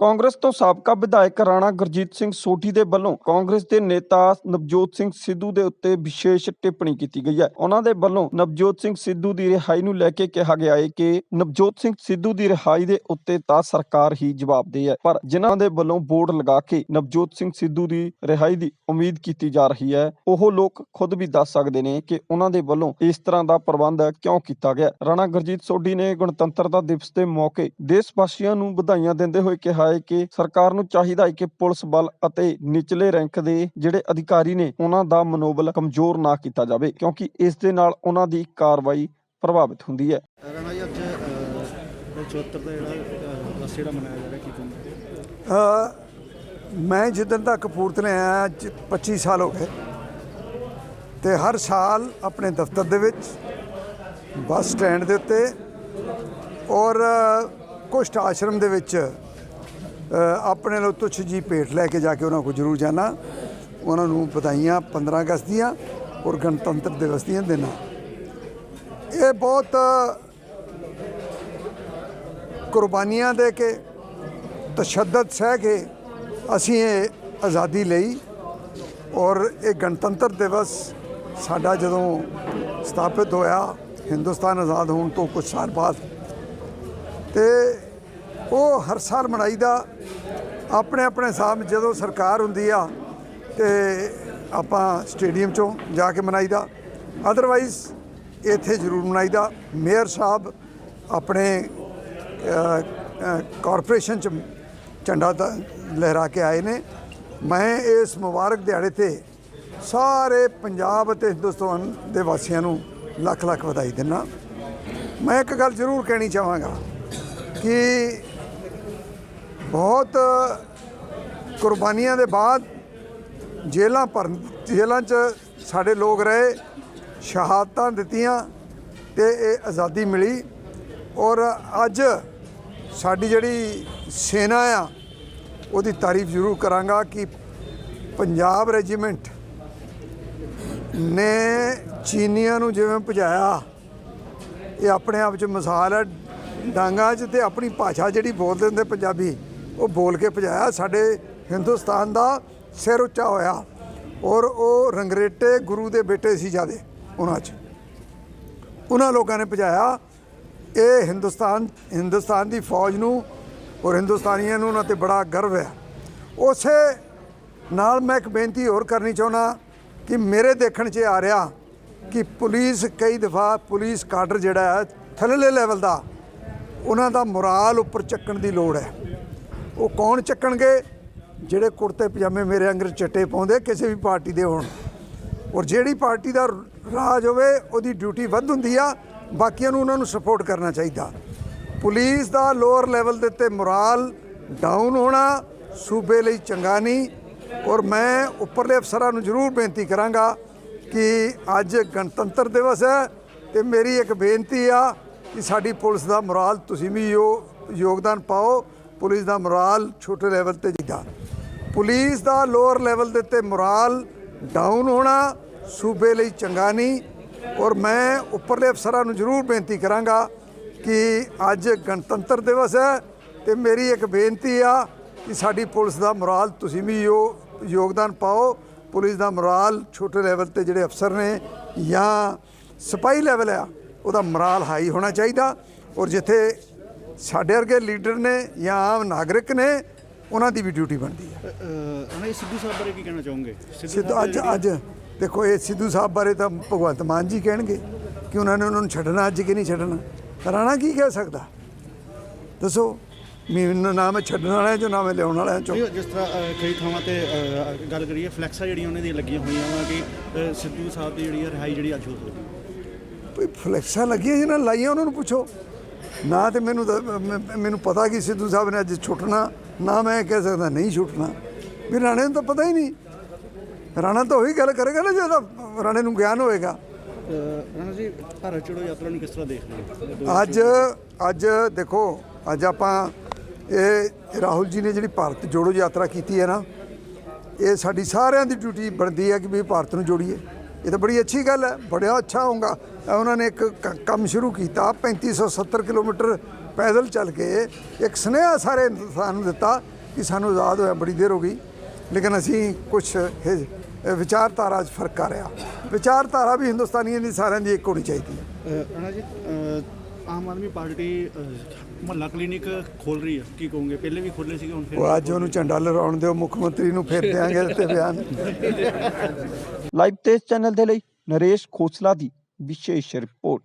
ਕਾਂਗਰਸ ਤੋਂ ਸਾਬਕਾ ਵਿਧਾਇਕ ਰਾਣਾ ਗੁਰਜੀਤ ਸਿੰਘ ਸੋਢੀ ਦੇ ਵੱਲੋਂ ਕਾਂਗਰਸ ਦੇ ਨੇਤਾ ਨਵਜੋਤ ਸਿੰਘ ਸਿੱਧੂ ਦੇ ਉੱਤੇ ਵਿਸ਼ੇਸ਼ ਟਿੱਪਣੀ ਕੀਤੀ ਗਈ ਹੈ। ਉਹਨਾਂ ਦੇ ਵੱਲੋਂ ਨਵਜੋਤ ਸਿੰਘ ਸਿੱਧੂ ਦੀ ਰਿਹਾਈ ਨੂੰ ਲੈ ਕੇ ਕਿਹਾ ਗਿਆ ਹੈ ਕਿ ਨਵਜੋਤ ਸਿੰਘ ਸਿੱਧੂ ਦੀ ਰਿਹਾਈ ਦੇ ਉੱਤੇ ਤਾਂ ਸਰਕਾਰ ਹੀ ਜਵਾਬਦੇਹ ਹੈ, ਪਰ ਜਿਨ੍ਹਾਂ ਦੇ ਵੱਲੋਂ ਬੋਰਡ ਲਗਾ ਕੇ ਨਵਜੋਤ ਸਿੰਘ ਸਿੱਧੂ ਦੀ ਰਿਹਾਈ ਦੀ ਉਮੀਦ ਕੀਤੀ ਜਾ ਰਹੀ ਹੈ, ਉਹ ਲੋਕ ਖੁਦ ਵੀ ਦੱਸ ਸਕਦੇ ਨੇ ਕਿ ਉਹਨਾਂ ਦੇ ਵੱਲੋਂ ਇਸ ਤਰ੍ਹਾਂ ਦਾ ਪ੍ਰਬੰਧ ਕਿਉਂ ਕੀਤਾ ਗਿਆ। ਰਾਣਾ ਗੁਰਜੀਤ ਸੋਢੀ ਨੇ ਗਣਤੰਤਰਤਾ ਦਿਵਸ ਦੇ ਮੌਕੇ ਦੇਸ਼ ਵਾਸੀਆਂ ਨੂੰ ਵਧਾਈਆਂ ਦਿੰਦੇ ਹੋਏ ਕਿਹਾ ਹੈ ਕਿ ਸਰਕਾਰ ਨੂੰ ਚਾਹੀਦਾ ਹੈ ਕਿ ਪੁਲਿਸ ਬਲ ਅਤੇ ਨਿਚਲੇ ਰੈਂਕ ਦੇ ਜਿਹੜੇ ਅਧਿਕਾਰੀ ਨੇ ਉਹਨਾਂ ਦਾ ਮਨੋਬਲ ਕਮਜ਼ੋਰ ਨਾ ਕੀਤਾ ਜਾਵੇ ਕਿਉਂਕਿ ਇਸ ਦੇ ਨਾਲ ਉਹਨਾਂ ਦੀ ਕਾਰਵਾਈ ਪ੍ਰਭਾਵਿਤ ਹੁੰਦੀ ਹੈ। ਰਾਣਾ ਜੀ ਅੱਜ ਅਹ, 74 ਦਾ ਜਿਹੜਾ ਅਹ, ਵਰਸ ਜਿਹੜਾ ਮਨਾਇਆ ਜਾ ਰਿਹਾ ਕੀ ਕਹਿੰਦੇ? ਅ, ਮੈਂ ਜਿੱਦਣ ਤੱਕ ਕਪੂਰਥਲੇ ਆਇਆ ਅੱਜ 25 ਸਾਲ ਹੋ ਗਏ। ਤੇ ਹਰ ਸਾਲ ਆਪਣੇ ਦਫ਼ਤਰ ਦੇ ਵਿੱਚ ਬੱਸ ਸਟੈਂਡ ਦੇ ਉੱਤੇ ਔਰ ਕੁਸ਼ਟ ਆਸ਼ਰਮ ਦੇ ਵਿੱਚ ਆਪਣੇ ਲੋ ਤੁਛ ਜੀ ਭੇਟ ਲੈ ਕੇ ਜਾ ਕੇ ਉਹਨਾਂ ਕੋਲ ਜ਼ਰੂਰ ਜਾਣਾ। ਉਹਨਾਂ ਨੂੰ ਵਧਾਈਆਂ 15 ਅਗਸਤ ਦੀਆਂ ਔਰ ਗਣਤੰਤਰ ਦਿਵਸ ਦੀਆਂ ਦੇਣਾ ਇਹ ਬਹੁਤ ਕੁਰਬਾਨੀਆਂ ਦੇ ਕੇ, ਤਸ਼ੱਦਦ ਸਹਿ ਕੇ ਅਸੀਂ ਇਹ ਆਜ਼ਾਦੀ ਲਈ ਔਰ ਇਹ ਗਣਤੰਤਰ ਦਿਵਸ ਸਾਡਾ ਜਦੋਂ ਸਥਾਪਿਤ ਹੋਇਆ, ਹਿੰਦੁਸਤਾਨ ਆਜ਼ਾਦ ਹੋਣ ਤੋਂ ਕੁਝ ਸਾਲ ਬਾਅਦ। ਤੇ ਉਹ ਹਰ ਸਾਲ ਮਨਾਈਦਾ ਆਪਣੇ ਆਪਣੇ ਹਿਸਾਬ ਜਦੋਂ ਸਰਕਾਰ ਹੁੰਦੀ ਆ ਤੇ ਆਪਾਂ ਸਟੇਡੀਅਮ ਚੋਂ ਜਾ ਕੇ ਮਨਾਈਦਾ ਅਦਰਵਾਈਜ਼ ਇੱਥੇ ਜ਼ਰੂਰ ਮਨਾਈਦਾ ਮੇਅਰ ਸਾਹਿਬ ਆਪਣੇ ਕਾਰਪੋਰੇਸ਼ਨ ਚ ਝੰਡਾ ਲਹਿਰਾ ਕੇ ਆਏ ਨੇ। ਮੈਂ ਇਸ ਮੁਬਾਰਕ ਦਿਹਾੜੇ ਤੇ ਸਾਰੇ ਪੰਜਾਬ ਅਤੇ ਹਿੰਦੁਸਤਾਨ ਦੇ ਵਾਸੀਆਂ ਨੂੰ ਲੱਖ ਲੱਖ ਵਧਾਈ ਦਿੰਦਾ। ਮੈਂ ਇੱਕ ਗੱਲ ਜ਼ਰੂਰ ਕਹਿਣੀ ਚਾਹਾਂਗਾ ਕਿ ਬਹੁਤ ਕੁਰਬਾਨੀਆਂ ਦੇ ਬਾਅਦ ਜੇਲ੍ਹਾਂ ਭਰਨ, ਜੇਲ੍ਹਾਂ 'ਚ ਸਾਡੇ ਲੋਕ ਰਹੇ, ਸ਼ਹਾਦਤਾਂ ਦਿੱਤੀਆਂ ਤੇ ਇਹ ਆਜ਼ਾਦੀ ਮਿਲੀ। ਔਰ ਅੱਜ ਸਾਡੀ ਜਿਹੜੀ ਸੈਨਾ ਆ, ਉਹਦੀ ਤਾਰੀਫ ਜ਼ਰੂਰ ਕਰਾਂਗਾ ਕਿ ਪੰਜਾਬ ਰੈਜੀਮੈਂਟ ਨੇ ਚੀਨੀਆਂ ਨੂੰ ਜਿਵੇਂ ਭਜਾਇਆ, ਇਹ ਆਪਣੇ ਆਪ 'ਚ ਮਿਸਾਲ ਹੈ ਡਾਂਗਾ 'ਚ ਤੇ ਆਪਣੀ ਭਾਸ਼ਾ ਜਿਹੜੀ ਬੋਲਦੇ ਹੁੰਦੇ ਪੰਜਾਬੀ। ਉਹ ਬੋਲ ਕੇ ਭਜਾਇਆ। ਸਾਡੇ ਹਿੰਦੁਸਤਾਨ ਦਾ ਸਿਰ ਉੱਚਾ ਹੋਇਆ ਔਰ ਉਹ ਰੰਗਰੇਟੇ ਗੁਰੂ ਦੇ ਬੇਟੇ ਸੀ ਜਿਆਦੇ ਉਹਨਾਂ 'ਚ। ਉਹਨਾਂ ਲੋਕਾਂ ਨੇ ਭਜਾਇਆ। ਇਹ ਹਿੰਦੁਸਤਾਨ ਹਿੰਦੁਸਤਾਨ ਦੀ ਫੌਜ ਨੂੰ ਔਰ ਹਿੰਦੁਸਤਾਨੀਆਂ ਨੂੰ ਉਹਨਾਂ ਤੇ ਬੜਾ ਗਰਵ ਹੈ। ਉਸੇ ਨਾਲ ਮੈਂ ਇੱਕ ਬੇਨਤੀ ਹੋਰ ਕਰਨੀ ਚਾਹੁੰਦਾ ਕਿ ਮੇਰੇ ਦੇਖਣ 'ਚ ਆ ਰਿਹਾ ਕਿ ਪੁਲਿਸ ਕਈ ਦਫਾ ਪੁਲਿਸ ਕਾਡਰ ਜਿਹੜਾ ਹੈ, ਥੱਲੇਲੇ ਲੈਵਲ ਦਾ, ਉਹਨਾਂ ਦਾ ਮੋਰਾਲ ਉੱਪਰ ਚੱਕਣ ਦੀ ਲੋੜ ਹੈ। ਉਹ ਕੌਣ ਚੱਕਣਗੇ? ਜਿਹੜੇ ਕੁੜਤੇ ਪਜਾਮੇ ਮੇਰੇ ਅੰਗਰ ਚਿੱਟੇ ਪਾਉਂਦੇ, ਕਿਸੇ ਵੀ ਪਾਰਟੀ ਦੇ ਹੋਣ। ਔਰ ਜਿਹੜੀ ਪਾਰਟੀ ਦਾ ਰਾਜ ਹੋਵੇ, ਉਹਦੀ ਡਿਊਟੀ ਵੱਧ ਹੁੰਦੀ ਆ। ਬਾਕੀਆਂ ਨੂੰ ਉਹਨਾਂ ਨੂੰ ਸਪੋਰਟ ਕਰਨਾ ਚਾਹੀਦਾ। ਪੁਲਿਸ ਦਾ ਲੋਅਰ ਲੈਵਲ ਦੇ ਉੱਤੇ ਮੋਰਾਲ ਡਾਊਨ ਹੋਣਾ ਸੂਬੇ ਲਈ ਚੰਗਾ ਨਹੀਂ। ਔਰ ਮੈਂ ਉੱਪਰਲੇ ਅਫਸਰਾਂ ਨੂੰ ਜ਼ਰੂਰ ਬੇਨਤੀ ਕਰਾਂਗਾ ਕਿ ਅੱਜ ਗਣਤੰਤਰ ਦਿਵਸ ਹੈ ਤੇ ਮੇਰੀ ਇੱਕ ਬੇਨਤੀ ਆ ਕਿ ਸਾਡੀ ਪੁਲਿਸ ਦਾ ਮੋਰਾਲ ਤੁਸੀਂ ਵੀ ਯੋ- ਯੋਗਦਾਨ ਪਾਓ। ਪੁਲਿਸ ਦਾ ਮੋਰਾਲ ਛੋਟੇ ਲੈਵਲ ਤੇ ਜਿੱਦਾ। ਪੁਲਿਸ ਦਾ ਲੋਅਰ ਲੈਵਲ ਦੇ ਉੱਤੇ ਮੋਰਾਲ ਡਾਊਨ ਹੋਣਾ ਸੂਬੇ ਲਈ ਚੰਗਾ ਨਹੀਂ। ਔਰ ਮੈਂ ਉੱਪਰਲੇ ਅਫਸਰਾਂ ਨੂੰ ਜ਼ਰੂਰ ਬੇਨਤੀ ਕਰਾਂਗਾ ਕਿ ਅੱਜ ਗਣਤੰਤਰ ਦਿਵਸ ਹੈ ਤੇ ਮੇਰੀ ਇੱਕ ਬੇਨਤੀ ਆ ਕਿ ਸਾਡੀ ਪੁਲਿਸ ਦਾ ਮੋਰਾਲ ਤੁਸੀਂ ਵੀ ਯੋ- ਯੋਗਦਾਨ ਪਾਓ। ਪੁਲਿਸ ਦਾ ਮੋਰਾਲ ਛੋਟੇ ਲੈਵਲ ਤੇ ਜਿਹੜੇ ਅਫਸਰ ਨੇ ਜਾਂ ਸਪਾਈ ਲੈਵਲ ਆ, ਉਹਦਾ ਮੋਰਾਲ ਹਾਈ ਹੋਣਾ ਚਾਹੀਦਾ। ਔਰ ਜਿੱਥੇ ਸਾਡੇ ਵਰਗੇ ਲੀਡਰ ਨੇ ਜਾਂ ਆਮ ਨਾਗਰਿਕ ਨੇ ਉਹਨਾਂ ਦੀ ਵੀ ਡਿਊਟੀ ਬਣਦੀ ਹੈ। ਜੀ ਸਿੱਧੂ ਸਾਹਿਬ ਬਾਰੇ ਕੀ ਕਹਿਣਾ ਚਾਹੋਗੇ? ਸਿੱਧੂ ਅੱਜ ਅੱਜ ਦੇਖੋ ਇਹ ਸਿੱਧੂ ਸਾਹਿਬ ਬਾਰੇ ਤਾਂ ਭਗਵੰਤ ਮਾਨ ਜੀ ਕਹਿਣਗੇ ਕਿ ਉਹਨਾਂ ਨੇ ਉਹਨਾਂ ਨੂੰ ਛੱਡਣਾ ਅੱਜ ਕਿ ਨਹੀਂ ਛੱਡਣਾ। ਰਾਣਾ ਕੀ ਕਹਿ ਸਕਦਾ? ਦੱਸੋ ਮੈਨੂੰ ਨਾ ਮੈਂ ਛੱਡਣ ਵਾਲਾ ਜੋ ਨਾ ਮੈਂ ਲਿਆਉਣ ਵਾਲਾ ਚੋ ਜਿਸ ਤਰ੍ਹਾਂ ਕਈ ਥਾਵਾਂ ਤੇ ਗੱਲ ਕਰੀਏ ਫਲੈਕਸਾਂ ਜਿਹੜੀਆਂ ਉਹਨਾਂ ਦੀਆਂ ਲੱਗੀਆਂ ਹੋਈਆਂ ਵਾ ਕਿ ਸਿੱਧੂ ਸਾਹਿਬ ਦੀ ਜਿਹੜੀ ਰਿਹਾਈ ਜਿਹੜੀ ਅੱਜ ਹੋ ਗਈ ਕੋਈ ਫਲੈਕਸਾਂ ਲੱਗੀਆਂ ਜਿਹਨਾਂ ਲਾਈਆਂ ਉਹਨਾਂ ਨੂੰ ਪੁੱਛੋ। ਨਾ ਤੇ ਮੈਨੂੰ ਮੈਨੂੰ ਪਤਾ ਕਿ ਸਿੱਧੂ ਸਾਹਿਬ ਨੇ ਅੱਜ ਛੁੱਟਣਾ ਨਾ ਮੈਂ ਕਹਿ ਸਕਦਾ ਨਹੀਂ ਛੁੱਟਣਾ। ਵੀ ਰਾਣੇ ਨੂੰ ਤਾਂ ਪਤਾ ਹੀ ਨਹੀਂ। ਰਾਣਾ ਤਾਂ ਉਹੀ ਗੱਲ ਕਰੇਗਾ ਨਾ ਜਿਹਦਾ ਰਾਣੇ ਨੂੰ ਗਿਆਨ ਹੋਏਗਾ। ਰਾਣਾ ਜੀ ਭਾਰਤ ਚੜੋ ਯਾਤਰਾ ਨੂੰ ਕਿਸ ਤਰ੍ਹਾਂ ਦੇਖ ਰਹੇ ਹੋ ਅੱਜ ਅੱਜ ਦੇਖੋ ਅੱਜ ਆਪਾਂ ਇਹ ਰਾਹੁਲ ਜੀ ਨੇ ਜਿਹੜੀ ਭਾਰਤ ਜੋੜੋ ਯਾਤਰਾ ਕੀਤੀ ਹੈ ਨਾ ਇਹ ਸਾਡੀ ਸਾਰਿਆਂ ਦੀ ਡਿਊਟੀ ਬਣਦੀ ਹੈ ਕਿ ਵੀ ਭਾਰਤ ਨੂੰ ਜੋੜੀਏ। ਇਹ ਤਾਂ ਬੜੀ ਅੱਛੀ ਗੱਲ ਹੈ ਬੜਾ ਅੱਛਾ ਹੋਊਗਾ। ਉਹਨਾਂ ਨੇ ਇੱਕ ਕੰਮ ਸ਼ੁਰੂ ਕੀਤਾ 3570 ਕਿਲੋਮੀਟਰ ਪੈਦਲ ਚੱਲ ਕੇ ਇੱਕ ਸੁਨੇਹਾ ਸਾਰੇ ਹਿੰਦੁਸਤਾਨ ਨੂੰ ਦਿੱਤਾ ਕਿ ਸਾਨੂੰ ਆਜ਼ਾਦ ਹੋਇਆ, ਬੜੀ ਦੇਰ ਹੋ ਗਈ। ਲੇਕਿਨ ਅਸੀਂ ਕੁਝ ਵਿਚਾਰਧਾਰਾ 'ਚ ਫ਼ਰਕ ਆ ਰਿਹਾ। ਵਿਚਾਰਧਾਰਾ ਵੀ ਹਿੰਦੁਸਤਾਨੀਆਂ ਦੀ ਸਾਰਿਆਂ ਦੀ ਇੱਕ ਹੋਣੀ ਚਾਹੀਦੀ ਹੈ। ਅਣਾ ਜੀ ਆਮ ਆਦਮੀ ਪਾਰਟੀ ਮਹੱਲਾ ਕਲੀਨਿਕ ਖੋਲ ਰਹੀ ਹੈ ਕੀ ਕਹੋਗੇ? ਪਹਿਲੇ ਵੀ ਖੋਲੇ ਸੀਗੇ ਹੁਣ ਫਿਰ? ਉਹ ਅੱਜ ਉਹਨੂੰ ਝੰਡਾ ਲਹਿਰਾਉਣ ਦਿਓ ਮੁੱਖ ਮੰਤਰੀ ਨੂੰ ਫੇਰ ਦਿਆਂਗੇ ਇਸ ਤੇ ਬਿਆਨ। ਲਾਈਵ ਤੇਜ਼ ਚੈਨਲ ਦੇ ਲਈ ਨਰੇਸ਼ ਖੋਸਲਾ ਦੀ ਵਿਸ਼ੇਸ਼ ਰਿਪੋਰਟ।